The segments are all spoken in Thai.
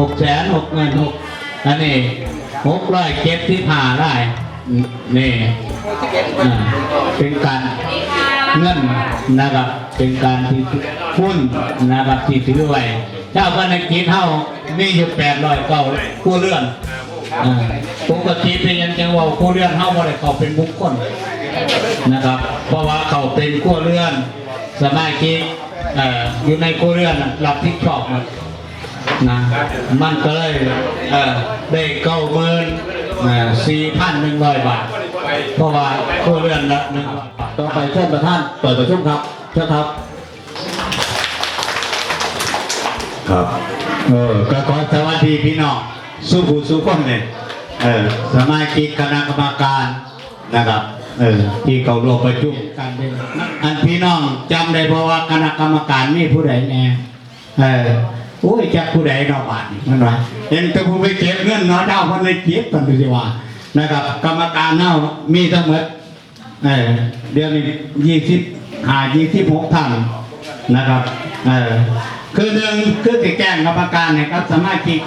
หกแสนหกเงินหกอันนี้หกร้อยเก็บที่ผ่าได้นี่เป็นการเงินนะครับเป็นการที่หุ้นนะครับที่ถือไว้เจ้าพนักกิจเท่ามีอยู่แปดร้อยเก้ากู้เลื่อนปกติเป็นยังจังว่ากู้เลื่อนเท่าบ่ได้เขาเป็นบุคคลนะครับ เพราะว่าเขาเป็นขั้เรือนสมาชิกเอ่อยู่ในขั้เรือนรับผิดชอบหมด นะมันก็เลยเอ่อได้เก้าหมื่นสี่พันหนึ่งร้อยบาท เพราะว่าขั้วเรือนละหนึ่งร้อยบาทต่อไปเชิญประธานเปิดประชุมครับเชิญครับครับเออก็ขอสวัสดีพี่น้องสู้ผู้สู้คนเลยเออสมาชิกคณะกรรมการนะครับเออที่เขาร่วมประชุมกันด้วยอันพี่น้องจำได้เพราะว่าคณะกรรมการมีผู้ใดแน่เออ โอ้ยจักผู้ใดเนอกบานนี่มันว่าเห็นแต่ผู้ไปเก็บเงินเนาะเดาคนในเก็บกันดูสิว่านะครับ กรรมการเน่ามีทั้งหมดเออเดือนนี้ยี่สิบหายี่สิบหกท่านนะครับเออคือหนึ่งคือติแจ้งกรรมการให้ครับสมาชิก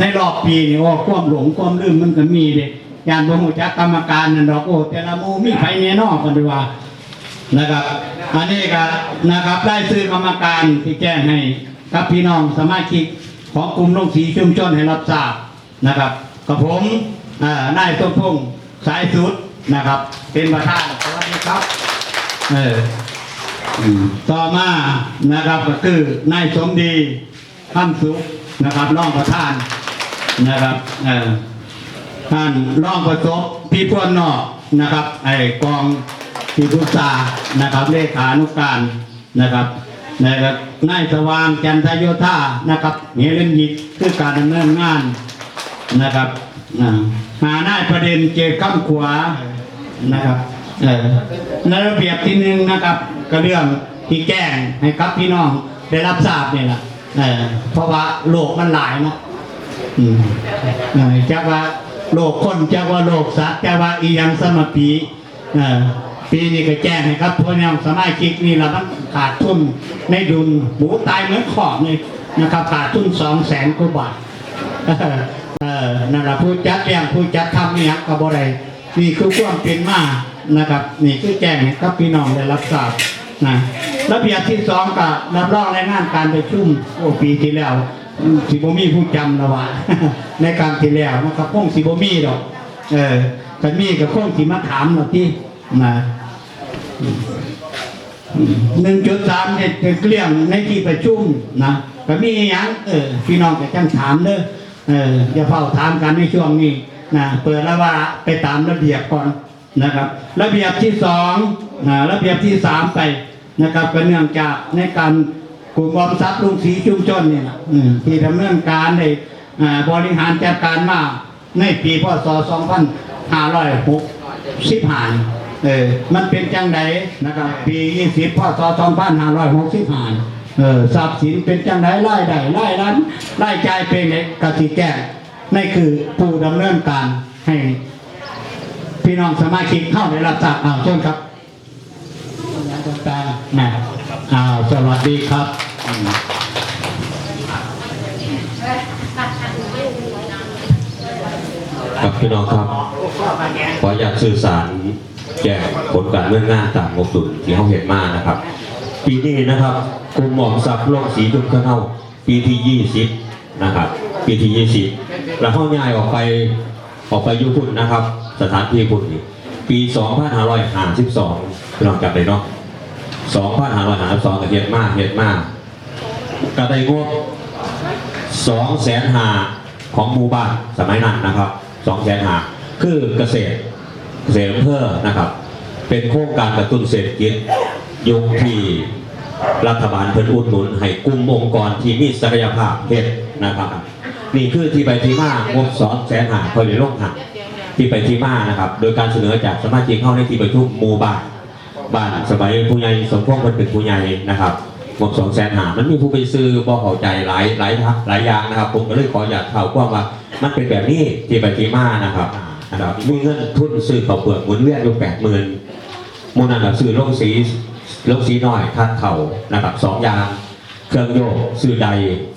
ในรอบปีนี่โอ้ความหลงความลืมมันก็มีเด็ยานบ่ฮู้จักกรรมการนั่นดอกโอ้แต่ละมูมีไผแน่นอนกันดีว่านะครับ อันนี้ก็นะครับได้ซื้อกรรมการที่แจ้งให้ กับพี่น้องสมาชิกของกลุ่มลงสีชุมชนให้รับทราบนะครับกับผมอ่านายสมพงษ์สายสุดนะครับ เป็นประธานสวัสดีครับเอออืมต่อมานะครับก็คือนายสมดีข้ามสุขนะครับรองประธานนะครับเออท่านรองประสบพี่พวนนอกนะครับไอ้กองที่ปรึกษานะครับเลขานุการนะครับ นะครับนายสว่างจันทโยธานะครับเฮเลนยิกคือการดำเนินงานนะครับอ่าหาได้ประเด็นเจอข้ามขวานะครับเออในระเบียบที่หนึ่งนะครับ ก็เรื่องที่แจ้งให้ครับพี่น้องได้รับทราบเนี่ยแหละเออเพราะว่าโลกมันหลายเนาะอืมเออจักว่าโลกคนจักว่าโลกสัตว์จักว่าอีหยังสมปีเออ ปีนี้ก็แจ้งให้ครับพวกนี้สมาชิกนี่ละมันขาดทุนในดุลหมูตายเหมือนขอบเลยนะครับขาดทุนสองแสนกว่าบาทเออนั่นแหละผู้จัดเลี้งผู้จัดทำเนี่ยก็บ่ได้นี่คือความเป็นมานะครับ นี่คือแจ้งให้ครับพี่น้องได้รับทราบนะระเบียบที่สองก็รับรองรายงานการประชุมโอ้ปีที่แล้วสิบมีผู้จำนะว่าในการที่แล้วนะครับคงสิบมีดอก เออกันมีกับคงสิมาถามหน่อที่นะ หนึ่งจุดสามเนี่ยเกลี้ยงในที่ประชุมนะก็มีอหยังเออพี่น้องก็จังถามเด้อเอออย่าเฝ้าถามกันในช่วงนี้นะเปิดแล้วว่าไปตามระเบียบก่อนนะครับ ระเบียบที่สองนะระเบียบที่สามไปนะครับก็เนื่องจากในการกลุ่มออมทรัพย์ลุงศรีชุมชนเนี่ยนะที่ดำเนินการในบริหารจัดการมาในปีพศ 2565 เออมันเป็นจังไดนะครับปี20พศ2565เออทรัพย์สินเป็นจังไดรายได้รายรับรายจ่ายเป็นไงกสิแก้นี่คือผู้ดำเนินการให้ พี่น้องสมาชิกเข้าได้รับทราบอ้าวเชิญครับตรงกลางนะอ้าวสวัสดีครับอืมครับพี่น้องครับขออยากสื่อสาร แจ้งผลการเมื่องานตามงบดุลที่เขาเห็นมานะครับ ปีนี้นะครับกลุ่มหมอมทรัพย์โลกสีจุดเข้าปีที่20นะครับปีที่20แล้วเข้าย้ายออกไปออกไปยุพุ่นนะครับ สถานที่พุ่นนี่ปี2552พี่น้องจำได้เนาะ2552กับเฮ็ดมากเฮ็ดมากก็ได้งบสองแสนหาของหมู่บ้านสมัยนั้นนะครับสองแสนหาคือเกษตร เกษตรอำเภอนะครับ เป็นโครงการกระตุ้นเศรษฐกิจยุคที่รัฐบาลเพิ่นอุดหนุนให้กลุ่มองค์กรที่มีศักยภาพเฮ็ดนะครับนี่คือที่ไปที่มางบสองแสนหาคอยในโลกหักที่ไปที่มานะครับ โดยการเสนอจากสมาชิกเข้าในที่ประชุมหมู่บ้านบ้านสมัยผู้ใหญ่สมพงษ์มันเป็นผู้ใหญ่นะครับงบสองแสนหามันมีผู้ไปซื้อบ่เข้าใจหลายหลายทักหลายอย่างนะครับ ผมก็เลยขออยากข่าวความว่ามันเป็นแบบนี้ที่ไปที่มานะครับ นะครับมีเงินทุนซื้อข้าวเปลือกหมุนเวียนอยู่แปดหมื่นมูลนั้นนะซื้อโลงสีโลงสีน้อยคัดเข่านะครับสองยางเครื่องโยกซื้อใด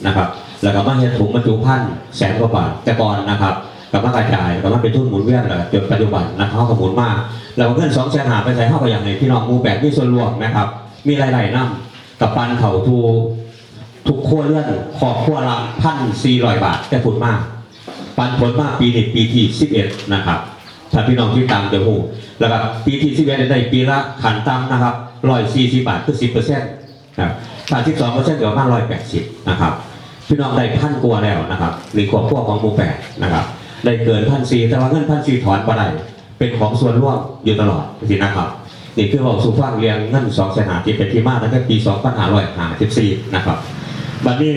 นะครับ แล้วก็มาเฮ็ดถุงบรรจุพันธ์แสนกว่าบาทแต่ก่อนนะครับกับมากระจายกับมาเป็นทุนหมุนเวียนแล้วจนปัจจุบันนะครับเขาก็หมุนมากแล้วเงินสองแสนหาไปใส่เข้าไปอย่างไรพี่น้องมูแปดมีส่วนรวมนะครับ มีรายได้นํกับปันเขาทูทุกขั้วเลื่อนขอบขั้วละพันสี่ร้อยบาทแต่ผลมาก ปันผลมากปีนี้ปีที่สิบเอ็ดนะครับถ้าพี่น้องที่ตามเดี๋ยวหูแล้วก็ปีที่สิบเอ็ดได้ปีละขันตั้มนะครับร้อยสี่สิบบาทคือสิบเปอร์เซ็นต์ครับถ้าสิบสองเปอร์เซ็นต์เดี๋ยวมาร้อยแปดสิบนะครับ พี่น้องได้พันกว่าแล้วนะครับหรือขวบพวกของหมูแปดนะครับ ได้เกินพันสี่แต่ว่าเงินพันสี่ถอนมาได้เป็นของส่วนร่วมอยู่ตลอดสินะครับนี่คือบอกสู่ฟังเรียงเงินสองแสนหาที่เป็นที่มาตั้งแต่ปีสองพันห้าร้อยห้าสิบสี่นะครับ บัดนี้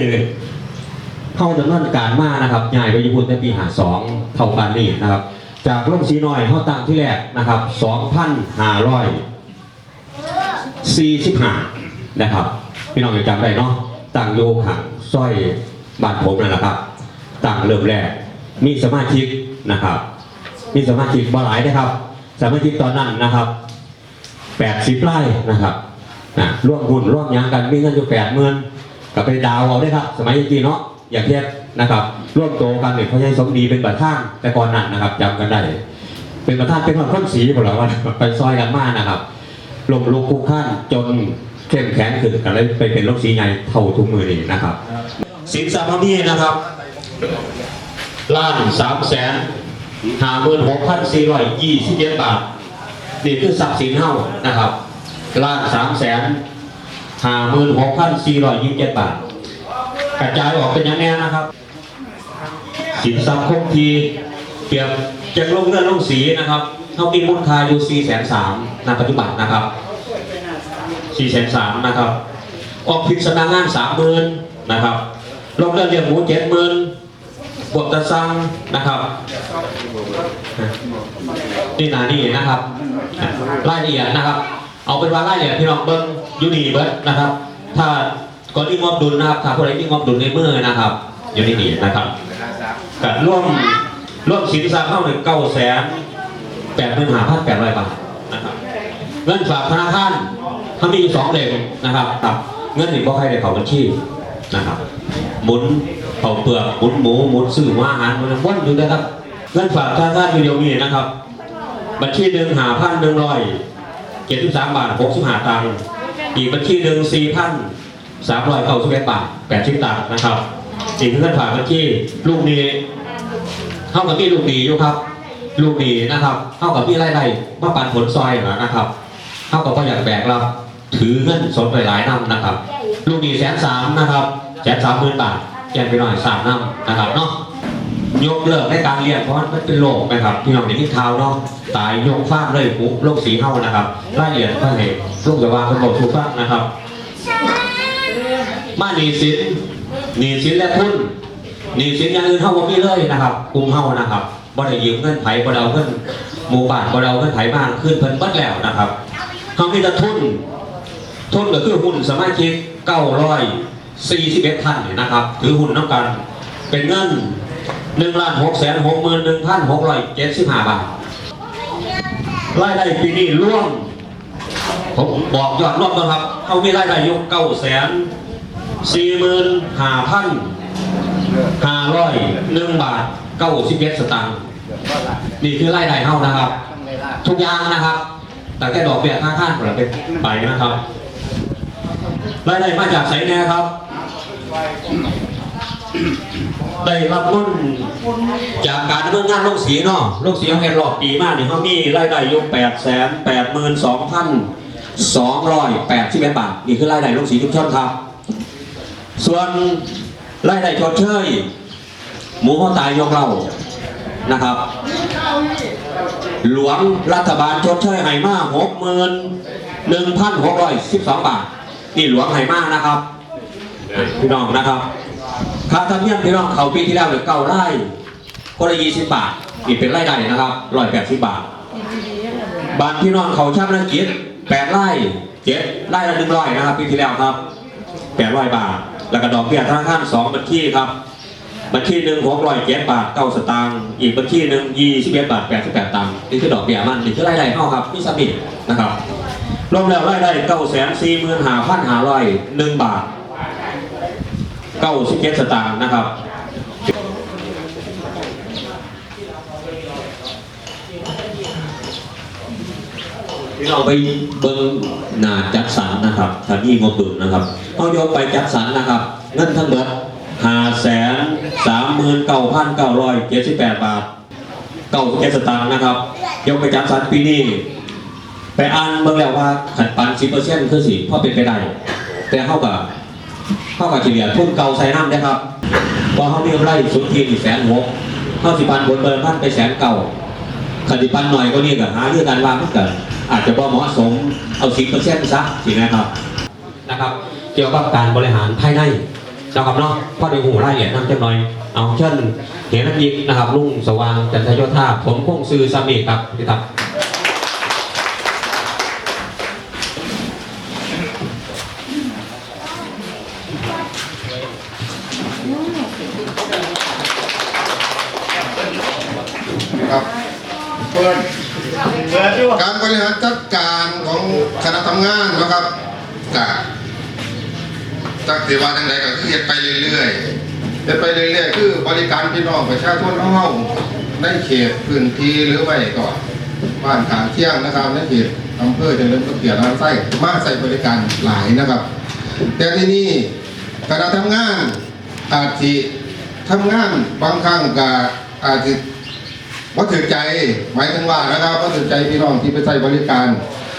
เข้าดำเนินการมานะครับย้ายไปญี่ปุ่นในปีหาสองเท่ากันนี่นะครับ จากโรงสีน้อยเข้าตั้งที่แรกนะครับสองพันห้าร้อยสี่สิบห้านะครับพี่น้องจำได้เนาะตั้งโยขังสร้อยบาทผมนั่นแหละครับตั้งเริ่มแรกมีสมาชิกนะครับ มีสมาชิกบ่หลายนะครับ สมาชิกตอนนั้นนะครับแปดสิบไร่นะครับนะร่วมหุ้นร่วมยังกันมีเงินอยู่แปดหมื่นก็ไปดาวเอาได้ครับ สมัยยี่เนาะ อย่างเทียบนะครับ ร่วมโตกันเนี่ยเขาใช้สมดีเป็นประธานแต่ก่อนนั้นนะครับจำกันได้ เป็นประธานเป็นคนข้นสีหมดแล้วว่าไปซอยกันมากนะครับลงลุกคุกขั้นจนเข้มแข็งขึ้นกันเลยไปเป็นโรคสีใหญ่เท่าทุกมือนี่นะครับสินสาพมีนะครับล้านสามแสนห้าหมื่นหกพันสี่ร้อยยี่สิบเจ็ดบาทนี่คือทรัพย์สินเฮานะครับล้านสามแสนห้าหมื่นหกพันสี่ร้อยยี่สิบเจ็ดบาท กระจายออกเป็นอยังไงนะครับสินทรัพย์คงทีเปรียบจากลงเงินลงสีนะครับเท่ามีมูลค่าอยู่สี่แสนสามณปัจจุบันนะครับสี่แสนสามนะครับ ออกผิดสนางงานสามหมื่นนะครับลงเงินเรียงหมูเจ็ดหมื่นบวกตะซังนะครับ นี่นานี่นะครับรายละเอียดนะครับ เอาเป็นว่ารายละเอียดพี่น้องเบิ้งยูนีเบิ้งนะครับ ถ้า ก่อนที่งบดุลนะครับถ้าผู้ใดที่งบดุลในมือนะครับ อยู่ในนี่นะครับกับร่วมร่วมสินทรัพย์เข้าหนึ่งเก้าแสนแปดหมื่นห้าพันแปดร้อยบาทนะครับเงินฝากธนาคารเขามีสองเลขนะครับครับเงินหนึ่งก็ใครได้เขาบัญชีนะครับหมุนเผาเปลือกหมุนหมูหมุนซื้อมาอาหารมันวนอยู่นะครับเงินฝากธนาคารอยู่เดียวมีนะครับ บัญชีหนึ่งหาพันหนึ่งร้อยเจ็ดสิบสามบาทหกสิบห้าตังค์อีกบัญชีหนึ่งสี่พัน สามร้อยเก้าสิบเอ็ดบาทแปดสิบตังค์นะครับสิ่งที่เงินฝากบัญชีลูกนี้เท่ากับพี่ลูกหนี้อยู่ครับ ลูกหนี้นะครับเท่ากับพี่ไล่ไล่มาปันผลซอยนะครับเท่ากับพ่ออยากแบกรับถือเงินสดหลายๆน้ำนะครับ ลูกหนี้แสนสามนะครับแสนสามหมื่นบาทแจ้งไปหน่อยสามน้ำนะครับเนาะยกเลิกในการเรียนเพราะมันเป็นโรคนะครับพี่น้องในที่เท้าเนาะตายยกฟ้าเลยปุ๊บโรคสีเฮานะครับรายละเอียดก็เห็นลูกจะวางเป็นบทถูกฟ้านะครับ มาหนีสินหนีสินและทุนหนีสินอย่างอื่นเฮาบ่มีเลยนะครับกลุ่มเฮานะครับบ่ได้ยืมเงินไผบ่ได้เอาเงินหมู่บ้านบ่ได้เอาเงินไผบ้านขึ้นเพิ่นเบิดแล้วนะครับเฮามีแต่ทุน ทุนก็คือหุ้นสมาชิก941ท่านเนี่ยนะครับ ถือหุ้นน้ำกันเป็นเงิน1ล้าน6แสน6หมื่น1,675บาทรายได้ปีนี้ร่วมผมบอกยอดรวมนะครับเขามีรายได้ยก9แสน 4หมื่น5,000 501บาท91สตางค์นี่คือรายได้เท่านะครับ ทุกอย่างนะครับแต่แค่ดอกเบี้ยค่าข้างเป็นไปนะครับรายได้มาจากไสแน่ครับ ได้รับเงินจากการดำเนินงานโรงสีเนาะโรงสีเขาเห็นรอบปีมากเนี่ยเขามีรายได้อยู่แปดแสนแปดหมื่นสองพันสองร้อยแปดสิบเอ็ดบาทนี่คือรายได้โรงสีทุกช่องครับ ส่วนรายได้ชดเชยหมูข้าตายยกเล่านะครับ หลวงรัฐบาลชดเชยให้มาหกหมื่นหนึ่งพันหกร้อยสิบสองบาท นี่หลวงให้มานะครับ พี่น้องนะครับ ค่าธรรมเนียมพี่น้องเขาปีที่แล้วเหลือเก้าไร่คนละยี่สิบบาทนี่เป็นไร่ใดนะครับร้อยแปดสิบบาท บานพี่น้องเขาช่างนักกิจแปดไร่เจ็ดไร่ละหนึ่งร้อยนะครับปีที่แล้วครับแปดร้อยบาท แล้วก็ดอกเบี้ยธนาคานสองบัญชีครับ บัญชีหนึ่งหกร้อยเจ็ดบาทเก้าสตางค์อีกบัญชีหนึ่งยี่สิบเอ็ดบาทแปดสิบแปดตังค์นี่คือดอกเบี้ยมันนี่คือรายได้เข้าครับนี่สมิธนะครับรวมแล้วรายได้เก้าแสนสี่หมื่นห้าพันห้าร้อยหนึ่งบาทเก้าสิบเจ็ดสตางค์นะครับ พี่น้องไปเบิ่งหนาจัดสรรนะครับถ้ามีงบดุลนะครับเอาโยกไปจัดสรรนะครับเงินทั้งหมดห้าแสนสามหมื่นเก้าพันเก้าร้อยเจ็ดสิบแปดบาทเก้าเจ็ดสตางค์นะครับยกไปจัดสรรปีนี้ไปอ่านเบิ่งแล้วว่าขัดปันสิบเปอร์เซ็นต์คือสิพ่อเป็นไปได้ แต่เข้ากับเข้ากับเฉลี่ยทุ่มเก่าใส่น้ำนะครับพอเขามีไร่สุทธินี่แสนหกเข้าสิบปันบนเบิร์พันไปแสนเก่าขัดปันหน่อยก็นี่ก็หาเรื่องการวางมันก็ อาจจะบ่เหมาะสมเอาสิบเปอร์เซ็นต์ซะสินะครับนะครับ เกี่ยวกับการบริหารภายในนะครับเนาะพอได้หูรายละเอียดนำจังหน่อยเอาเช่นเห็นนักยิกนะครับลุงสว่างจันทโยธาผมคงซื้อซามีครับพี่ครับครับเปิด การบริหารจัดการของคณะทำงานนะครับจากจากเสวาทางใดก็คือเฮ็ดไปเรื่อยๆเฮ็ดไปเรื่อยๆ คือบริการพี่น้องประชาชนเอาเฮาในเขตพื้นที่หรือไว้ก่อนบ้านขางเที่ยงนะครับในเขตอำเภอเจริญพระเกียรติอำไส้มาใส่บริการหลายนะครับ แต่ที่นี่คณะทำงานอาจจะทำงานบางครั้งก็อาจจะ ว่าถือใจหมายถึงว่านะครับว่าถือใจพี่น้องที่ไปใช้บริการ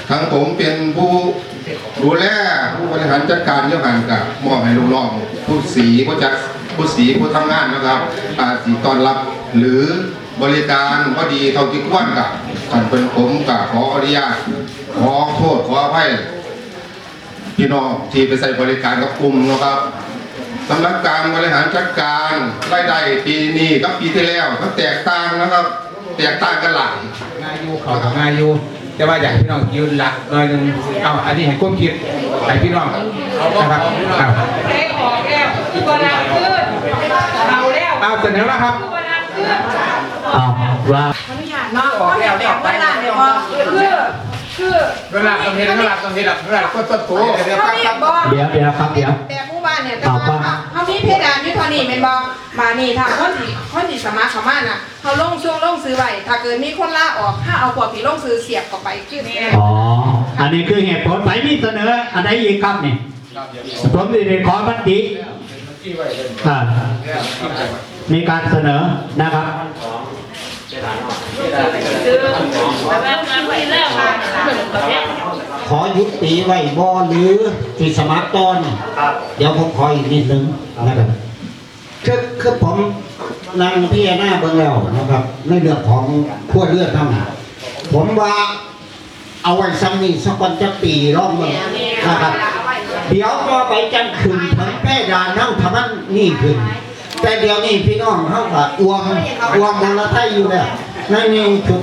ทั้งผมเป็นผู้ดูแลผู้บริหารจัดการเรื่องงานกับมอบให้ลูกน้องผู้สีผู้จัดผู้สีผู้ทำงานนะครับอาสีตอนรับหรือบริการว่าดีเท่าที่ควรกับท่านเป็นผมกับขออนุญาตขอโทษขออภัยพี่น้องที่ไปใช้บริการกับกลุ่มนะครับสำหรับการบริหารจัดการรายได้ปีนี้กับปีที่แล้วก็แตกต่างนะครับ แตกต่างกันหลายง่ายอยู่เขาทำง่ายอยู่แต่ว่าอยากให้พี่น้องยืนหลักหน่อยหนึงเอาอันนี้ให้ความคิดให้พี่น้องนะครับเอาเล็กออกแล้วบนน้ำขึ้นเอาแล้วเอาเสนอแล้วครับบนน้ำขึ้นเอาว่าอนุญาตเนาะเขาแบบแบบว่าร้านเนี่ยบอกคือคือ เวลาต้องเห็นเวลาต้องเห็นเวลาก็ต้นโตเดี๋ยวเขาครับมีบอกเดี๋ยวเดี๋ยวครับเดี๋ยว แต่หมู่บ้าน เนี่ยแต่ว่าเขามีเพดานอยู่เท่านี้เป็นบอกมานี่ถ้าคนที่คนที่สมัครเข้ามาน่ะเขาลงช่วงลงซื้อไว้ถ้าเกิดมีคนลาออกถ้าเอาพวกที่ลงซื้อเสียบเข้าไปขึ้นอ๋ออันนี้คือเหตุผลไปมีเสนออันใดอีกครับนี่ผมได้ขอบันติอ่ามีการเสนอนะครับ ขอยุติไว้บ่หรือที่สมัครตอนเดี๋ยวผมขออีกนิดนึงนะครับคือคือผมนั่งพิจารณาเบิ่งแล้วนะครับ ในเรื่องของขั้วเลือดทั้งผมว่าเอาไว้ซ้ำนี่สักวันจะปีรอบนึงนะครับ เดี๋ยวก็ไปจังขึ้นถึงแป้ดานนั่งทำมันนี่ขึ้น แต่เดี๋ยวนี้พี่น้องเขาก็อวมอวมมลไทยอยู่แล้วนั่นนี่คือ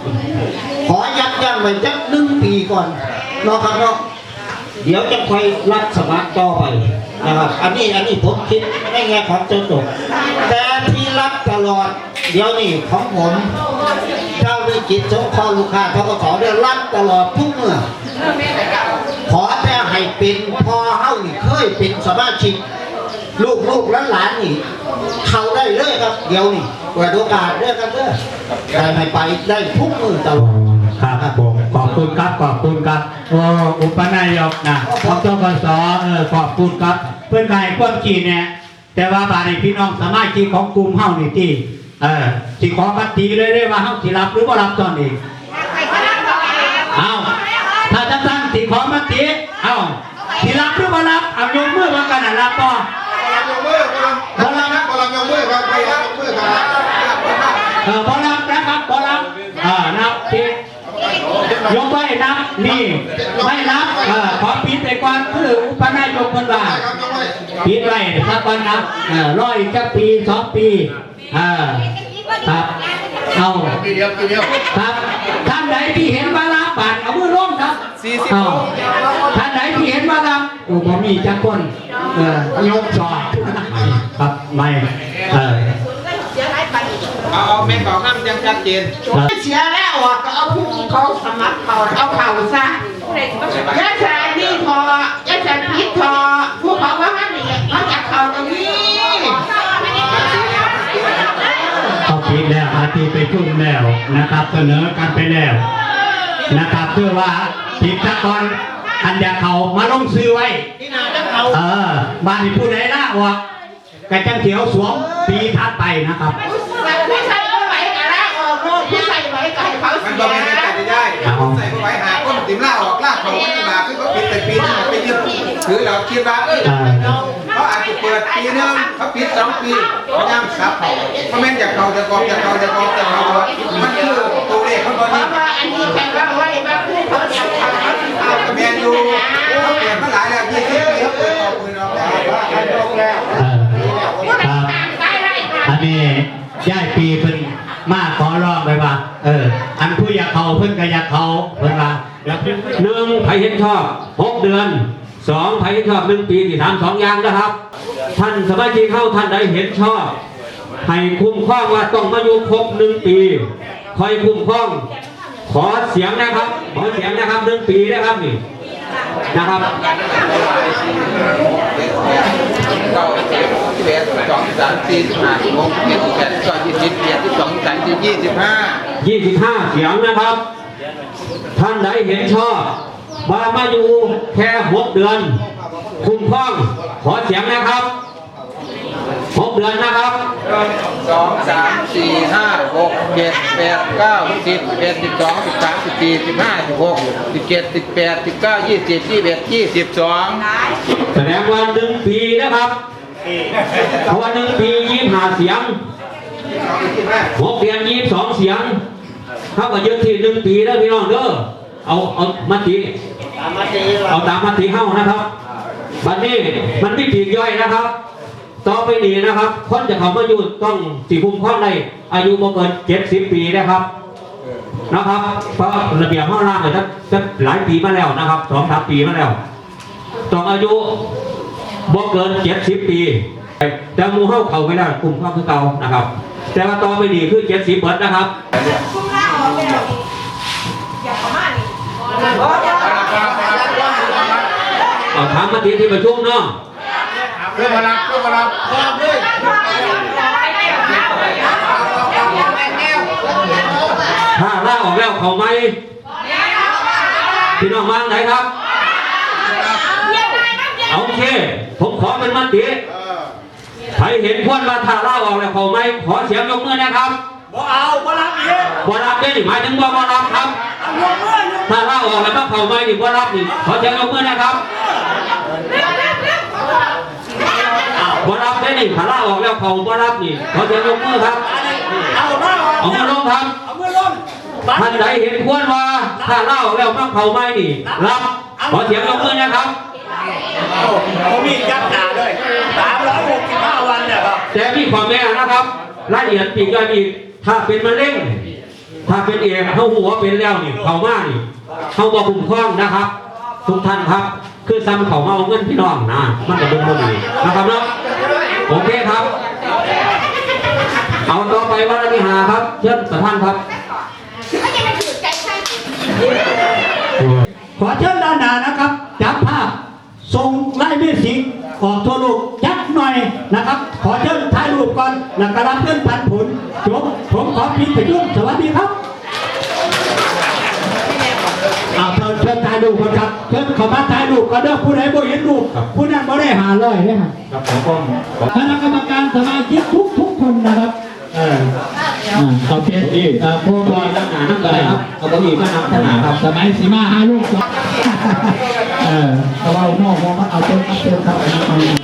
ขอยับยั้งไว้จักหนึ่งปีก่อน เนาะครับเนาะเดี๋ยวจะคอยรับสมัครต่อไปนะครับ อันนี้อันนี้ผมคิดในแง่ของเจ้าตัวแต่ที่รับตลอด เดี๋ยวนี้ของผมเจ้าด้วยจิตสงเคราะห์ลูกค้าทกสเดือนรับตลอดทุกเมื่อขอแต่ให้เป็นพอเฮานี่เคยเป็นสมาชิกลูกลูกหลานหลานนี่เขาได้เลยครับ เดี๋ยวนี่เปิดโอกาสเด้อครับเด้อได้ไปได้ทุกมือตลอด ครับผมขอบคุณครับขอบคุณครับโอ้อุปนายกนะของจกสเออขอบคุณครับ เพื่อนกายความจีเนี่ยแต่ว่าบาดนี้พี่น้องสามาชิกของกลุ่มเฮานี่ที่เออที่ขอบัตรีเลยได้ว่าเฮาสิรับหรือบ่รับตอนนี้เอาถ้าจะตั้งที่ขอบัตรีเอาสิรับหรือบ่รับเอายกมือว่ากันน่ะรับบ่ยกมือกำลังกำลังยกมือครับกำลังยกมือครับ เออบ่รับนะครับบ่รับเออนับที่ ยกไว้นับนี่ไม่นับเออขอปิดไปก่อนคืออุปนายกคนว่าครับยกไว้ปิดไว้สักวันนับเออร้อยจะปีสองปีเออครับเอาปีเดียวปีเดียวครับท่านใดที่เห็นว่ารับบัตรเอามือลงครับสี่สิบเอาท่านใดที่เห็นว่ารับโอ้ผมมีจักคนเออยกจอดครับไม่เออ เอาเอาแม่ก่อข้ามยังชัดเจนเสียแล้วอะก็เอาผู้เขาสมัครเขาเอาเขาซะยาชาดีพอยาชาพิษพอผู้เขาว่าห้ามเนี่ยมาจะเขาตรงนี้เอาปีแล้วอาทีไปจุ่มแล้วนะครับ เสนอกันไปแล้วนะครับเพื่อว่าผิดตะกอนอันเดีเขามาลงซื้อไว้เออบ้านที่ผู้ใดละวะกระจังเขียวสวมปีทัดไปนะครับ กันเขามันเสีก็ไม่ได้แต่ได้ใส่ไว้หาก้นติมล่าออกล่าเขาไม่ได้มาคือเขาปิดแต่ปีนึงไปยึดถือเราคิดว่าเอออ่าเขาอาจจะเปิดปีนึงเขาปิดสองปีพยายามซับเขาเพราะแม่นอยากเขาจะกองจะเขาจะกองจะเขามันคือตัวเลขเขาตอนนี้ราะว่าอันนี้แค่ว่าไว้ว่าผู้เขาเสียเขาเขาเอากระแมนอยู่เขาเปลี่ยนมาหลายแล้วยี่สิบปีเขาเปิดออกปืนออกแล้วเออครับได้ไรอันนี้ย่ายปีเพิ่นมาขอร้องไปว่า เออ นผู้อยากเขาเพิ่นก็อยากเขาเพิ่นว่าแล้วเพิ่นหนึ่งไผเห็นชอบหกเดือนสองไผเห็นชอบหนึ่งปีที่ทำสองอย่างนะครับ ท่านสมาชิกเข้าท่านใดเห็นชอบให้คุ้มครองว่าต้องมาอยู่ครบหนึ่งปีคอยคุ้มครอง ขอเสียงนะครับ ขอเสียงนะครับหนึ่งปีนะครับนี่นะครับเก้าสิบสิบเอ็ดสิบสองสิบสามสี่สิบห้าสิบหกสิบเจ็ดสิบแปดสิบเก้ายี่สิบยี่สิบสองยี่สิบสามยี่สิบยี่สิบห้า25เสียงนะครับ ท่านใดเห็นชอบมามาอยู่แค่หกเดือน คุ้มครองขอเสียงนะครับหกเดือนนะครับสองสามสี่ห้าหกเจ็ดแปดเก้าสิบสิบเอ็ดสิบสองสิบสามสิบสี่สิบห้าสิบหกสิบเจ็ดสิบแปดสิบเก้ายี่สิบยี่สิบเอ็ดยี่สิบสองแสดงว่าหนึ่งปีนะครับเพราะว่าหนึ่งปียี่สิบห้าเสียงหกเดือนยี่สิบสองเสียง เท่ากับยึดที่หนึ่งปีแล้วพี่น้องเด้อเอาเอามาติเอาตามมาติเข้านะครับบัดนี้มันไม่ปีกย่อยนะครับ ต่อไปนี้นะครับคนจะเข้ามาอยู่ต้องสี่คุมข้อในอายุบ่เกินเจ็ดสิบปีนะครับนะครับเพราะระเบียบห้องล่างเนี่ยจะหลายปีมาแล้วนะครับสองสามปีมาแล้วต้องอายุบ่เกินเจ็ดสิบปี แต่หมูเข้าเขาไม่ได้กลุ่มเข้าคือเก่านะครับ แต่ว่าต่อไปนี้คือเจ็ดสิบเบิดนะครับ เอาถามมาทีที่ประชุมเนาะเพื่อมารับเพื่อมารับพร้อมเลยถ้าล่าออกแล้วเขาไหมพี่น้องมาไหนครับเอาโอเค ผมขอเป็นมติใครเห็นควรว่าถ้าล่าออกแล้วเขาไหมขอเสียงยกมือนะครับ บ่เอาบ่รับอีกบ่รับได้หมายถึงว่าบ่รับครับยกมือยกถ้าล่าออกแล้วต้องเขาไหมนี่บ่รับนี่ขอเสียงยกมือนะครับบ่รับได้นี่ถ้าล่าออกแล้วเขาบ่รับนี่ขอเสียงยกมือครับ เอามาเอามาลงครับเอามือลงท่านใดเห็นควรว่าถ้าเล่าแล้วต้องเขาไม่นี่รับขอเสียงยกมือนะครับเขามียักษ์หนาด้วย365วันเนี่ยครับแต่มีความแม่นะครับรายละเอียดปีกย่อยอีก ถ้าเป็นมะเร็งถ้าเป็นเอดเขาหัวเป็นแล้วนี่เขามานี่เขาบอกคุ้มครองนะครับ ทุกท่านครับ คือซ้ำเขามาเอาเงินพี่น้องนะมันก็เป็นคนดีนะครับเนาะโอเคครับ เอาต่อไปวันที่หาครับเชิญประธานครับขอเชิญด้านหน้านะครับจับภาพส่งไล่เมิวสิก ออกทั่วโลกยักหน่อยนะครับ ขอเชิญถ่ายรูปก่อนแล้วก็รับเพื่อนพันผลจบผมขอพิประยุทธ์สวัสดีครับเอาเชิญเชิญถ่ายรูปก่อนครับเชิญเขอมาถ่ายรูปก่อนเด้อผู้ใดบ่เห็นรูปผู้นั้นบ่ได้หาร้อยเนี่ยครับคณะกรรมการสมาชิกทุกทุกๆคนนะครับเอออ่าโอเคดีเอ่อผู้บริหารนั่งเลยครับเอาเก้าอี้มานั่งข้างหน้าครับสมัยสีมาห้าลูกเออแต่ว่าหม้อหม้อมาเอาต้นมาเติมครับ